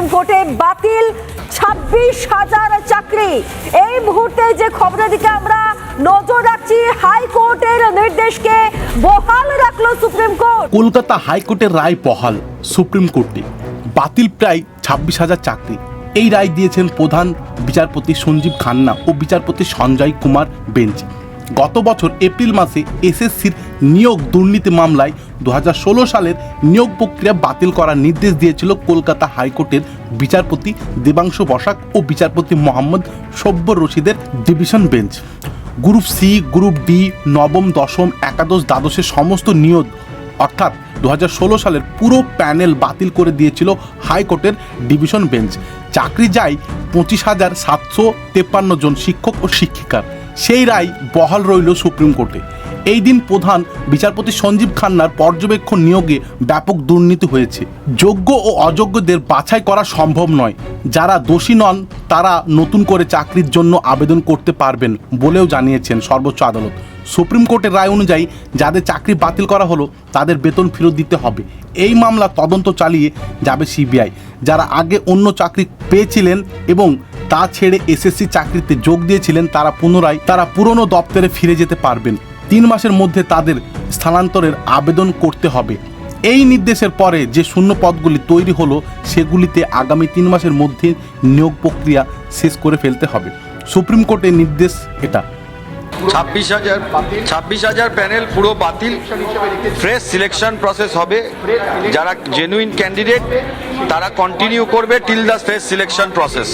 Supreme কোর্টে বাতিল ছাব্বিশ হাজার চাকরি। এই মুহূর্তে যে খবরের দিকে আমরা নজর রাখছি, হাইকোর্টের নির্দেশকে বহাল রাখল সুপ্রিম কোর্ট। কলকাতা হাইকোর্টের রায় বহাল, সুপ্রিম কোর্টে বাতিল প্রায় ছাব্বিশ হাজার চাকরি। এই রায় দিয়েছেন প্রধান বিচারপতি সঞ্জীব খান্না ও বিচারপতি সঞ্জয় কুমার বেঞ্চ। গত বছর এপ্রিল মাসে এসএসসির নিয়োগ দুর্নীতি মামলায় দু হাজার ষোলো সালের নিয়োগ প্রক্রিয়া বাতিল করার নির্দেশ দিয়েছিল কলকাতা হাইকোর্টের বিচারপতি দেবাংশু বসাক ও বিচারপতি মোহাম্মদ সব্বর রশিদের division bench. Group C, group D, নবম, দশম, একাদশ, দ্বাদশের সমস্ত নিয়োগ অর্থাৎ দু হাজার ষোলো সালের পুরো প্যানেল বাতিল করে দিয়েছিল হাইকোর্টের ডিভিশন বেঞ্চ। চাকরি যায় পঁচিশ হাজার সাতশো তেপ্পান্ন জন শিক্ষক ও শিক্ষিকার। সেই রায় বহাল রইল সুপ্রিম কোর্টে। এই দিন প্রধান বিচারপতি সঞ্জীব খান্নার পর্যবেক্ষণ নিয়োগে ব্যাপক দুর্নীতি হয়েছে। যোগ্য ও অযোগ্যদের বাছাই করা সম্ভব নয়। যারা দোষী নন, তারা নতুন করে চাকরির জন্য আবেদন করতে পারবেন বলেও জানিয়েছেন সর্বোচ্চ আদালত। সুপ্রিম কোর্টের রায় অনুযায়ী, যাদের চাকরি বাতিল করা হলো, তাদের বেতন ফেরত দিতে হবে। এই মামলা তদন্ত চালিয়ে যাবে সিবিআই। যারা আগে অন্য চাকরি পেয়েছিলেন এবং তা ছেড়ে এসএসসি চাকরিতে যোগ দিয়েছিলেন তারা পুনরায় তারা পুরনো দপ্তরে ফিরে যেতে পারবেন। তিন মাসের মধ্যে তাদের স্থানান্তরের আবেদন করতে হবে। এই নির্দেশের পরে যে শূন্য পদগুলি তৈরি হলো, সেগুলিতে আগামী তিন মাসের মধ্যে নিয়োগ প্রক্রিয়া শেষ করে ফেলতে হবে। সুপ্রিম কোর্টের নির্দেশ এটা। ছাব্বিশ হাজার ছাব্বিশ হাজার প্যানেল পুরো বাতিল। ফ্রেশ সিলেকশন প্রসেস হবে। যারা জেনুইন ক্যান্ডিডেট তারা কন্টিনিউ করবে till the fresh selection process